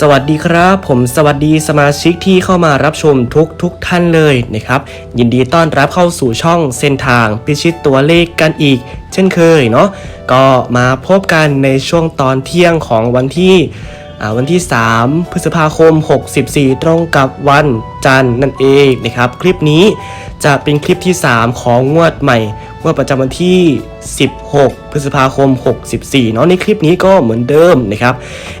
สวัสดีครับ ผมสวัสดีสมาชิกที่เข้ามารับชมทุกทุกท่านเลยนะครับ ยินดีต้อนรับเข้าสู่ช่องเส้นทางพิชิตตัวเลขกันอีก เช่นเคยเนาะก็มาพบกันในช่วงตอนเที่ยงของวันที่วันที่ 3 พฤษภาคม 64 ตรงกับวันจันทร์นั่นเองนะครับ คลิปนี้จะเป็นคลิปที่ 3 ของงวดใหม่ ว่าประจำวันที่ 16 พฤษภาคม 64 เนาะในคลิปนี้ก็เหมือนเดิมนะครับ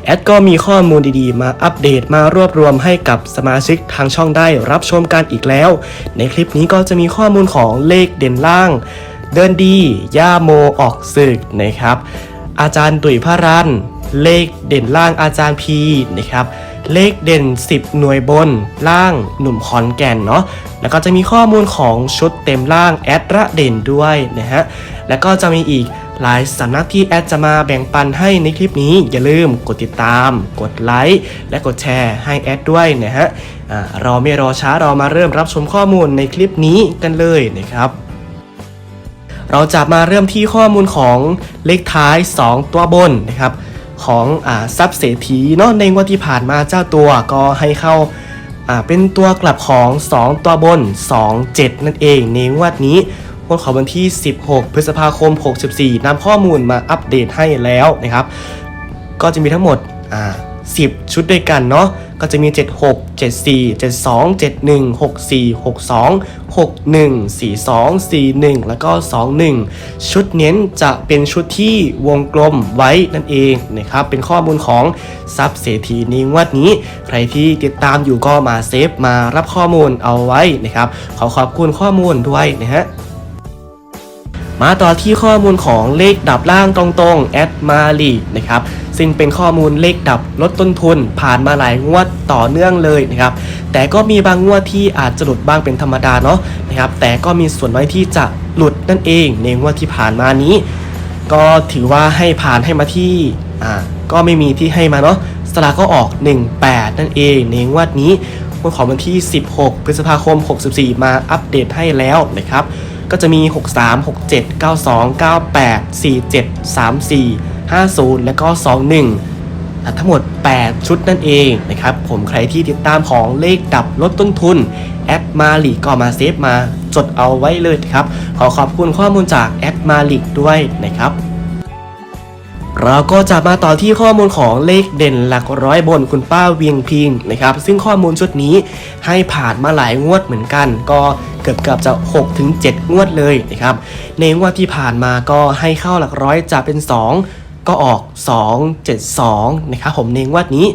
แอดก็มีข้อมูลดีๆ มาอัปเดตมารวบรวมให้กับสมาชิกทางช่องได้รับชมกันอีกแล้ว ในคลิปนี้ก็จะมีข้อมูลของเลขเด่นล่าง เดินดีย่าโมออกศึกนะครับ อาจารย์ตุ๋ยพระรัน เลขเด่นล่างอาจารย์พีนะครับเลขเด่น 10 หน่วยบนล่างหนุ่มขอนแก่นเนาะแล้วก็จะมีข้อมูลของชุดเต็มล่างแอดระเด่นด้วยนะฮะแล้วก็จะมีอีกหลายสำนักที่แอดจะมาแบ่งปันให้ในคลิปนี้ อย่าลืมกดติดตาม กดไลค์และกดแชร์ให้แอดด้วยนะฮะเราไม่รอช้าเรามาเริ่มรับชมข้อมูลในคลิปนี้กันเลยนะครับ เราจะมาเริ่มที่ข้อมูลของเลขท้าย 2 ตัวบนนะครับ ของอ่าซับเศรษฐีเนาะในงวดที่ผ่านมาเจ้าตัวก็ให้เข้าอ่าเป็นตัวกลับของ 2 ตัวบน 2 7 นั่นเองในงวดนี้งวดของวันที่ 16 พฤษภาคม 64นำข้อมูลมาอัปเดตให้แล้วนะครับ ก็จะมีทั้งหมดอ่า10 ชุดด้วยกันเนาะ ก็จะมี 76 74 72 71 64 62 61 42 41 แล้วก็ 21 ชุดเน้นจะเป็นชุดที่วงกลมไว้นั่นเองนะครับเป็นข้อมูลของซับเศรษฐีในงวดนี้ ใครที่ติดตามอยู่ก็มาเซฟมารับข้อมูลเอาไว้นะครับขอขอบคุณข้อมูลด้วยนะฮะ มาต่อที่ข้อมูลของเลขดับล่างตรงๆแอดมาลีนะครับซึ่งเป็นข้อมูลเลขดับลดต้นทุน ผ่านมาหลายงวดต่อเนื่องเลยนะครับแต่ก็มีบางงวดที่อาจจะหลุดบ้างเป็นธรรมดาเนาะนะครับแต่ก็มีส่วนน้อยที่จะหลุดนั่นเองในงวดที่ผ่านมานี้ ก็ถือว่าให้ผ่านให้มาที่อ่าก็ไม่มีที่ให้มาเนาะสลากก็ออก 18 นั่นเองในงวดนี้งวดของวันที่ 16 พฤษภาคม 64 มาอัปเดตให้แล้วนะครับ ก็จะมี 63 67 92 98 47 34 50 และก็ 21อะทั้งหมด 8 ชุดนั่นเองนะครับผมใครที่ติดตามของเลขดับลดต้นทุน แอดมาลิก็มาเซฟมาจดเอาไว้เลยครับ ขอขอบคุณข้อมูลจากแอดมาลิด้วยนะครับเราก็จะมาต่อที่ข้อมูลของเลขเด่นหลักร้อยบนคุณป้าเวียงพิงนะครับ ซึ่งข้อมูลชุดนี้ให้ผ่านมาหลายงวดเหมือนกัน ก็ เกือบเกือบจะ6ถึง7งวดเลยนะครับในงวดที่ผ่านมาก็ให้เข้าหลักร้อยจะเป็น 2 ก็ออก 2 7 2 นะครับผมในงวดนี้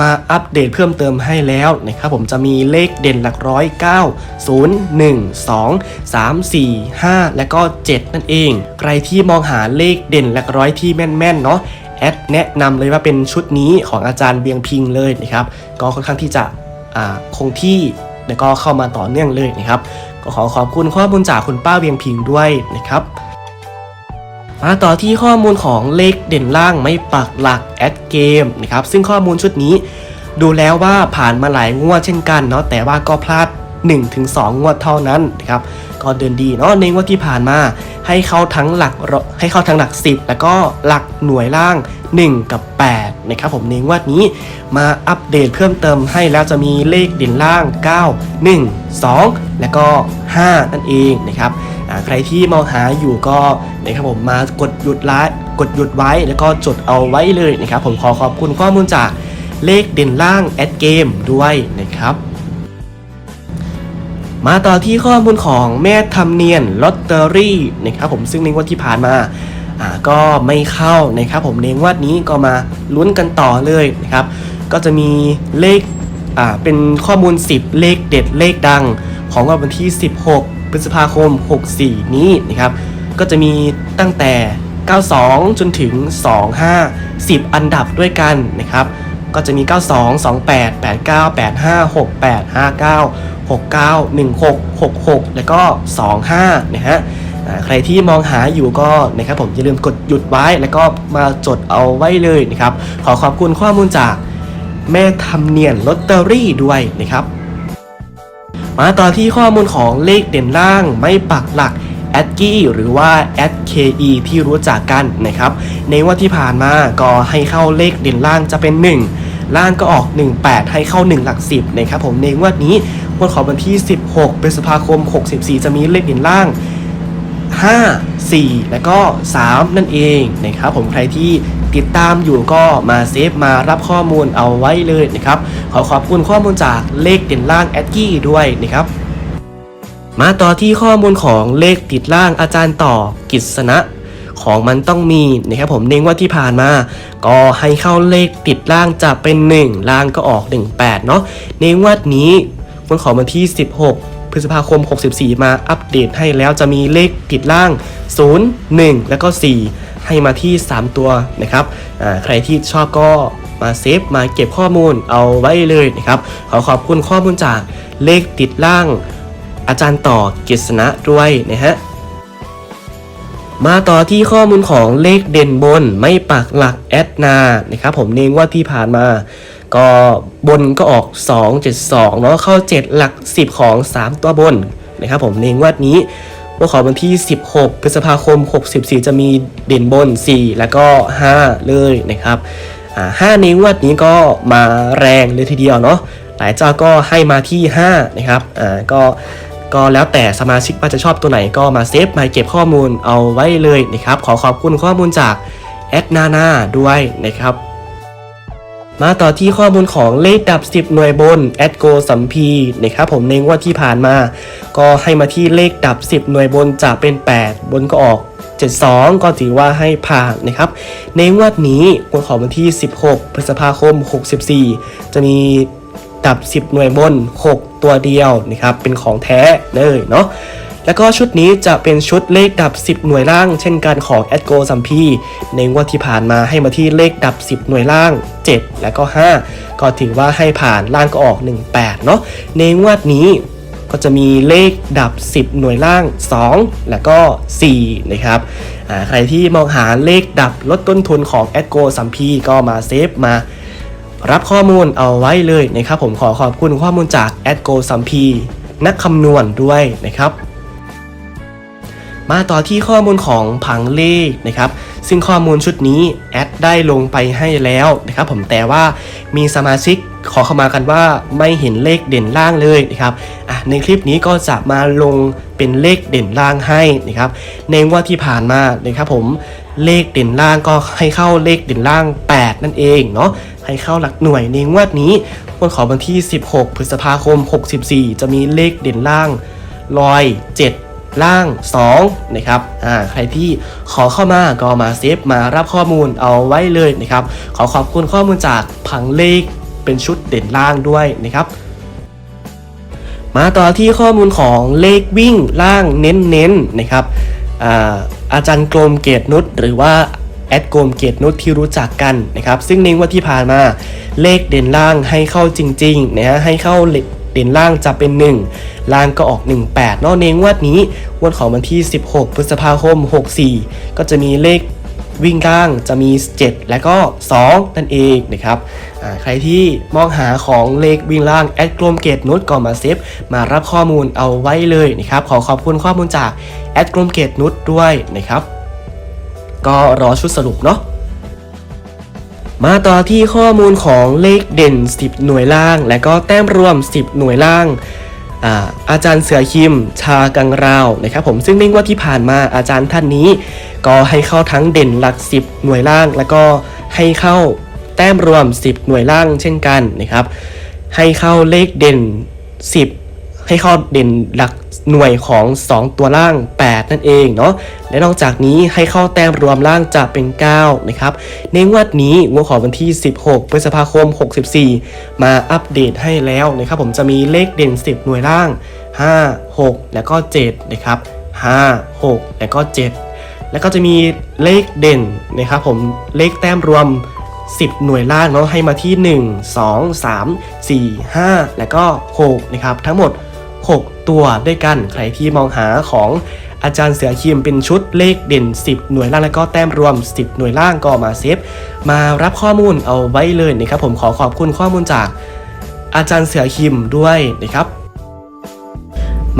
มาอัปเดตเพิ่มเติมให้แล้วนะครับผมจะมีเลขเด่นหลักร้อย 9 0 1 2 3 4 5 และก็ 7 นั่นเอง ใครที่มองหาเลขเด่นหลักร้อยที่แม่นๆเนาะแอดแนะนำเลยว่าเป็นชุดนี้ของอาจารย์เบียงพิงเลยนะครับ ก็ค่อนข้างที่จะคงที่แล้วก็เข้ามาต่อเนื่องเลยนะครับ ก็ขอขอบคุณข้อมูลจากคุณป้าเวียงพิงด้วยนะครับ มาต่อที่ข้อมูลของเลขเด่นล่างไม่ปักหลักแอดเกมนะครับซึ่งข้อมูลชุดนี้ ดูแล้วว่าผ่านมาหลายงวดเช่นกันเนาะแต่ว่าก็พลาด 1-2 งวดเท่านั้นนะครับก็เดินดีเนาะในงวดที่ผ่านมาให้เข้าทั้งหลักให้เข้าทั้งหลัก 10 แล้วก็หลักหน่วยล่าง 1 กับ 8 นะครับผมในงวดนี้มาอัปเดตเพิ่มเติมให้แล้วจะมีเลขเด่นล่าง 9 1 2 แล้วก็ 5 นั่นเองนะครับใครที่มองหาอยู่ก็นะครับผมมากดหยุดไลฟ์กดหยุดไว้แล้วก็จดเอาไว้เลยนะครับผมขอขอบคุณข้อมูลจากเลขเด่นล่างแอดเกมด้วยนะครับมาต่อที่ข้อมูลของแม่ทำเนียนลอตเตอรี่นะครับผมซึ่งในงวดที่ผ่านมา ก็ไม่เข้านะครับผมในงวดนี้ก็มาลุ้นกันต่อเลยนะครับ ก็จะมีเลขเป็นข้อมูล 10 เลขเด็ดเลขดัง ของวันที่ 16 พฤษภาคม 64 นี้นะครับ ก็จะมีตั้งแต่ 92 จนถึง 25 10 อันดับด้วยกันนะครับ ก็จะมี 92 28 89 85 68 59 69 16 66 แล้วก็ 25 นะฮะอ่า ใครที่มองหาอยู่ก็นะครับผมอย่าลืมกดหยุดไว้แล้วก็มาจดเอาไว้เลยนะครับ ขอขอบคุณข้อมูลจากแม่ทำเนียนลอตเตอรี่ด้วยนะครับ มาต่อที่ข้อมูลของเลขเด่นล่างไม่ปักหลักแอดกี้หรือว่า SKE ที่รู้จักกันนะครับ ในวันที่ผ่านมาก็ให้เข้าเลขเด่นล่างจะเป็น 1 ล่างก็ออก 18 ให้เข้า 1 หลัก 10นะครับผมในวดนี้วันของวันที่ 16พฤษภาคม 64 จะมีเลขเด่นล่าง 5 4 แล้วก็ 3 นั่นเองนะครับผมใครที่ติดตามอยู่ก็มาเซฟมารับข้อมูลเอาไว้เลยนะครับขอขอบคุณข้อมูลจากเลขเด่นล่างแอดกี้ด้วยนะครับมาต่อที่ข้อมูลของเลขติดล่างอาจารย์ต่อกิษณะของมันต้องมีนะครับผมเน้งว่าที่ผ่านมา ก็ให้เข้าเลขติดล่างจะเป็น 1 ล่างก็ออก 18 เนาะในงวัดนี้วันของวันที่ 16 พฤษภาคม 64 มาอัปเดตให้แล้วจะมีเลขติดล่าง 0 1 แล้วก็ 4 ให้มาที่ 3 ตัวนะครับใครที่ชอบก็มาเซฟมาเก็บข้อมูลเอาไว้เลยนะครับ ขอขอบคุณข้อมูลจากเลขติดล่าง อาจารย์ต่อเกษณะด้วยนะฮะมาต่อที่ข้อมูลของเลขเด่นบนไม่ปักหลักแอดนานะครับผมเน้งว่าที่ผ่านมา ก็บนก็ออก 2 7 2 เนาะเข้า 7 หลัก 10 ของ 3 ตัวบนนะครับผมเน้งว่านี้ว่าขอวันที่ 16 พฤษภาคม 64 จะมีเด่นบน 4 แล้วก็ 5 เลยนะครับอ่า5เน้งวัดนี้ก็มาแรงเลยทีเดียวเนาะหลายเจ้าก็ให้มาที่ 5 นะครับอ่าก็ก็แล้วแต่สมาชิกว่าจะชอบตัวไหนก็มาเซฟมาเก็บข้อมูลเอาไว้เลยนะครับ ขอขอบคุณข้อมูลจากแอดนานาด้วยนะครับ มาต่อที่ข้อมูลของเลขดับ 10 หน่วยบนแอดโกสัมพีนะครับผมในงวดที่ผ่านมา ก็ให้มาที่เลขดับ 10 หน่วยบนจะเป็น 8 บนก็ออก 72 ก็ถือว่าให้ผ่านนะครับ ในงวดนี้วันของวันที่ 16 พฤษภาคม 64 จะมีดับ 10 หน่วยบน 6 ตัวเดียวนะครับเป็นของแท้เลยเนาะ แล้วก็ชุดนี้จะเป็นชุดเลขดับ 10 หน่วยล่าง เช่นกันของแอดโกซัมพีในงวดที่ผ่านมาให้มาที่เลขดับ 10 หน่วยล่าง 7 แล้วก็ 5 ก็ถือว่าให้ผ่านล่างก็ออก 18 เนาะในงวดนี้ก็จะมีเลขดับ 10 หน่วยล่าง 2 แล้วก็ 4 นะครับใครที่มองหาเลขดับลดต้นทุนของแอดโกซัมพีก็มาเซฟมารับข้อมูลเอาไว้เลยนะครับผมขอขอบคุณข้อมูลจากแอดโกซัมพีนักคำนวณด้วยนะครับ มาต่อที่ข้อมูลของผังเลขนะครับ ซึ่งข้อมูลชุดนี้แอดได้ลงไปให้แล้วนะครับผมแต่ว่ามีสมาชิกขอเข้ามากันว่าไม่เห็นเลขเด่นล่างเลยนะครับอะในคลิปนี้ก็จะมาลงเป็นเลขเด่นล่างให้นะครับ ในว่าที่ผ่านมานะครับผมเลขเด่นล่างก็ให้เข้าเลขเด่นล่าง 8 นั่นเองเนาะให้เข้าหลักหน่วยในงวดนี้วันขอวันที่ 16 พฤษภาคม 64 จะมีเลขเด่นล่างลอย7 ล่าง 2 นะครับอ่าใครที่ขอเข้ามาก็มาเซฟมารับข้อมูลเอาไว้เลยนะครับ ขอขอบคุณข้อมูลจากผังเลขเป็นชุดเด่นล่างด้วยนะครับมาต่อที่ข้อมูลของเลขวิ่งล่างเน้นๆนะครับอาอาจารย์กรมเกตนุชหรือว่าแอดกรมเกตนุชที่รู้จักกันนะครับ ซึ่งในงวันที่ผ่านมาเลขเด่นล่างให้เข้าจริงๆนะฮะให้เข้า เด่นล่างจะเป็น 1 ล่างก็ออก 18 เนอกในงวดนี้วันของวันที่ 16 พฤษภาคม 64 ก็จะมีเลขวิ่งล่างจะมี 7 และก็ 2 นั่นเองนะครับใครที่มองหาของเลขวิ่งล่างแอดกลมเกตนุชก็มาเซฟมารับข้อมูลเอาไว้เลยนะครับ ขอขอบคุณข้อมูลจากแอดกลมเกตนุชด้วยนะครับ ก็รอชุดสรุปเนาะ มาต่อที่ข้อมูลของเลขเด่น 10 หน่วยล่าง และก็แต้มรวม 10 หน่วยล่างอาอาจารย์เสือคิม ชากังราวนะครับผมซึ่งในงวดที่ผ่านมาอาจารย์ท่านนี้ ก็ให้เข้าทั้งเด่นหลัก 10 หน่วยล่าง แล้วก็ให้เข้าแต้มรวม 10 หน่วยล่างเช่นกันนะครับ ให้เข้าเลขเด่น 10 ให้เข้าเด่นหลัก หน่วยของ 2 ตัวล่าง 8 นั่นเองเนาะและนอกจากนี้ให้เข้าแต้มรวมล่างจะเป็น 9 นะครับ ในงวดนี้งวดของวันที่ 16 พฤษภาคม 64 มาอัปเดตให้แล้วนะครับผมจะมีเลขเด่น 10 หน่วยล่าง 5 6 แล้วก็ 7 นะครับ 5 6 แล้วก็ 7 แล้วก็จะมีเลขเด่นนะครับผมเลขแต้มรวม10 หน่วยล่างเนาะให้มาที่ 1 2 3 4 5 แล้วก็ 6 นะครับ ทั้งหมด 6 ตัวด้วยกัน ใครที่มองหาของอาจารย์เสือคิมเป็นชุดเลขเด่น 10 หน่วยล่างแล้วก็แต้มรวม 10 หน่วยล่างก็มาเซฟมารับข้อมูลเอาไว้เลยนะครับผมขอขอบคุณข้อมูลจากอาจารย์เสือคิมด้วยนะครับ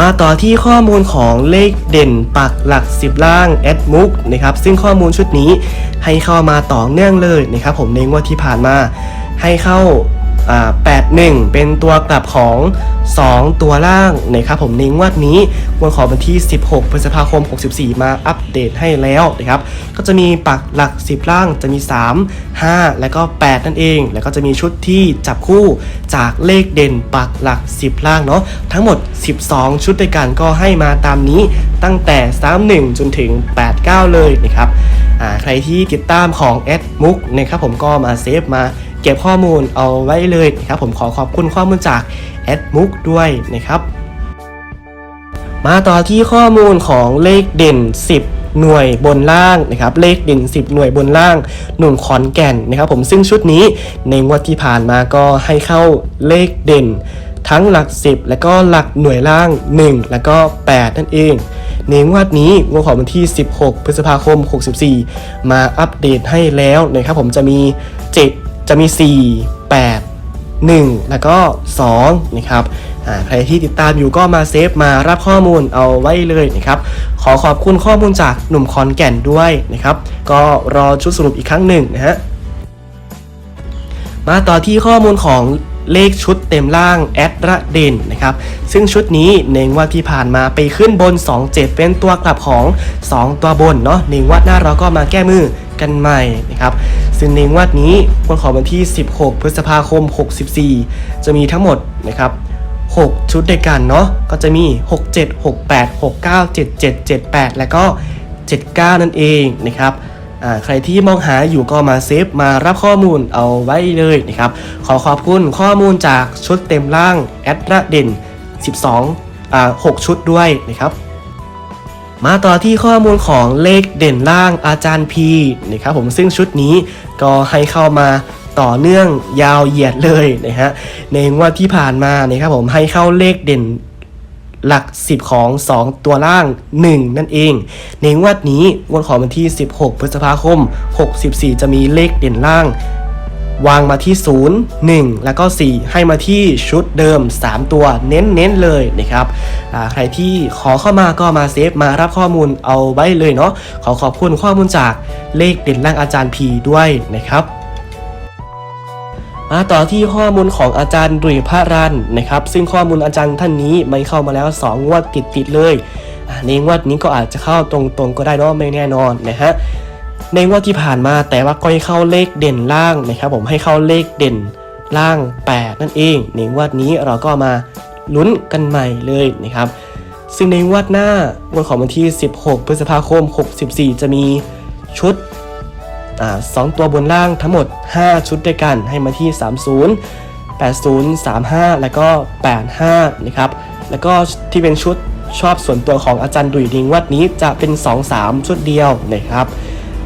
มาต่อที่ข้อมูลของเลขเด่นปักหลัก 10 ล่างแอดมุกนะครับซึ่งข้อมูลชุดนี้ให้เข้ามาต่อเนื่องเลยนะครับผมในงวดที่ผ่านมาให้เข้า 81 เป็นตัวกลับของ 2 ตัวล่างนะครับผมในงวดนี้วันของวันที่ 16 พฤษภาคม 64 มาอัปเดตให้แล้วนะครับก็จะมีปักหลัก 10 ล่างจะมี 3 5 แล้วก็ 8 นั่นเอง แล้วก็จะมีชุดที่จับคู่จากเลขเด่นปักหลัก 10 ล่างเนาะทั้งหมด 12 ชุดด้วยกันก็ให้มาตามนี้ตั้งแต่ 31 จนถึง 89 เลยนะครับอ่าใครที่ติดตามของแอดมุกนะครับผมก็มาเซฟมา เก็บข้อมูลเอาไว้เลยนะครับผมขอขอบคุณข้อมูลจากแอดมุกด้วยนะครับ มาต่อที่ข้อมูลของเลขเด่น 10หน่วยบนล่างนะครับเลขเด่น 10 หน่วยบนล่างหนุ่มขอนแก่นนะครับผมซึ่งชุดนี้ในงวดที่ผ่านมาก็ให้เข้าเลขเด่น ทั้งหลัก 10 และก็หลักหน่วยล่าง 1 แล้วก็ 8 นั่นเองในงวดนี้งวดของวันที่ 16 พฤษภาคม 64 มาอัปเดตให้แล้วนะครับผมจะมี 7 จะมี 4 8 1 แล้วก็2นะครับอ่าใครที่ติดตามอยู่ก็มาเซฟมารับข้อมูลเอาไว้เลยนะครับ ขอขอบคุณข้อมูลจากหนุ่มคอนแก่นด้วยนะครับ ก็รอชุดสรุปอีกครั้งหนึ่งนะฮะ มาต่อที่ข้อมูลของเลขชุดเต็มล่างแอดระเด่นนะครับ ซึ่งชุดนี้ในงวดที่ผ่านมาไปขึ้นบน 2 7 เป็นตัวกลับของ 2 ตัวบนเนาะในงวดหน้าเราก็มาแก้มือ กันใหม่นะครับซึ่งในงวดนี้วันของวันที่ 16 พฤษภาคม 64 จะมีทั้งหมดนะครับ6 ชุดด้วยกันเนาะก็จะมี 6 7 6 8 6 9 7 7 7 8 แล้วก็ 79 นั่นเองนะครับใครที่มองหาอยู่ก็มาเซฟมารับข้อมูลเอาไว้เลยนะครับ ขอขอบคุณข้อมูลจากชุดเต็มล่างแอดระเด่น 12อ่า6ชุดด้วยนะครับ มาต่อที่ข้อมูลของเลขเด่นล่างอาจารย์พีนะครับผมซึ่งชุดนี้ก็ให้เข้ามาต่อเนื่องยาวเหยียดเลยนะฮะในงวดที่ผ่านมานะครับผมให้เข้าเลขเด่นหลัก 10 ของ 2 ตัวล่าง 1 นั่นเอง ในงวดนี้วันของวันที่ 16 พฤษภาคม 64 จะมีเลขเด่นล่าง วางมาที่ 0 1 แล้วก็ 4 ให้มาที่ชุดเดิม 3 ตัวเน้นๆเลยนะครับใครที่ขอเข้ามาก็มาเซฟมารับข้อมูลเอาไว้เลยเนาะขอขอบคุณข้อมูลจากเลขเด่นล่างอาจารย์พีด้วยนะครับมาต่อที่ข้อมูลของอาจารย์ดุยพระรันนะครับ ซึ่งข้อมูลอาจารย์ท่านนี้ไม่เข้ามาแล้ว 2 งวดติดๆเลยในงวดนี้ก็อาจจะเข้าตรงๆก็ได้เนาะไม่แน่นอนนะฮะ ในงวดที่ผ่านมาแต่ว่าก็ให้เข้าเลขเด่นล่างนะครับผมให้เข้าเลขเด่นล่าง 8 นั่นเองในงวดนี้เราก็มาลุ้นกันใหม่เลยนะครับซึ่งในงวดหน้างวดของวันที่ 16 พฤษภาคม 64 จะมีชุดอสองตัวบนล่างทั้งหมด 5 ชุดด้วยกันให้มาที่ 30 80 35 แล้วก็ 85 นะครับ แล้วก็ที่เป็นชุดชอบส่วนตัวของอาจารย์ดุยดิงวัดนี้จะเป็น 2-3 ชุดเดียวนะครับ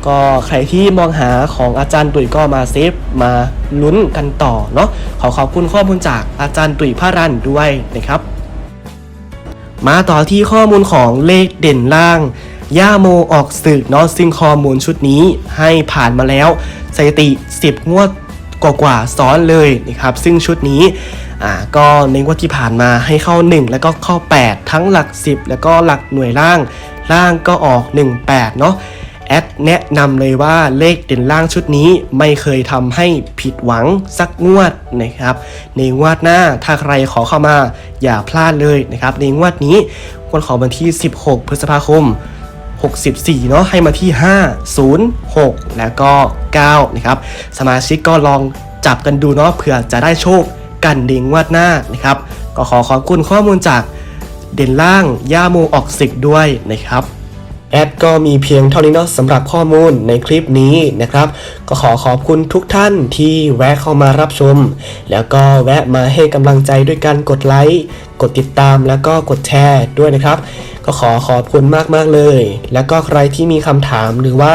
ก็ใครที่มองหาของอาจารย์ดุยก็มาเซฟมาลุ้นกันต่อเนาะขอขอบคุณข้อมูลจากอาจารย์ดุยพระรันด้วยนะครับ มาต่อที่ข้อมูลของเลขเด่นล่าง ย่าโมออกศึกเนาะซึ่งข้อมูลชุดนี้ให้ผ่านมาแล้วสถิติ 10 งวดกว่าๆซ้อนเลยนะครับ ซึ่งชุดนี้อ่าก็ในงวดที่ผ่านมาให้เข้า 1 แล้วก็เข้า 8 ทั้งหลัก 10 แล้วก็หลักหน่วยล่างล่างก็ออก 18 เนาะ แอดแนะนำเลยว่าเลขเด่นล่างชุดนี้ไม่เคยทำให้ผิดหวังสักงวดนะครับ ในงวดหน้าถ้าใครขอเข้ามาอย่าพลาดเลยนะครับ ในงวดนี้วันของวันที่ 16 พฤษภาคม 64 เนาะให้มาที่ 5 0 6 แล้วก็ 9 นะครับ สมาชิกก็ลองจับกันดูเนาะเผื่อจะได้โชคกันในงวดหน้านะครับ ก็ขอขอบคุณข้อมูลจากเด่นล่างย่าโมออกศึกด้วยนะครับ แอดก็มีเพียงเท่านี้เนาะสำหรับข้อมูลในคลิปนี้นะครับ ก็ขอขอบคุณทุกท่านที่แวะเข้ามารับชม แล้วก็แวะมาให้กำลังใจด้วยการกดไลค์กดติดตามแล้วก็กดแชร์ด้วยนะครับ ก็ขอขอบคุณมากๆเลย แล้วก็ใครที่มีคำถามหรือว่า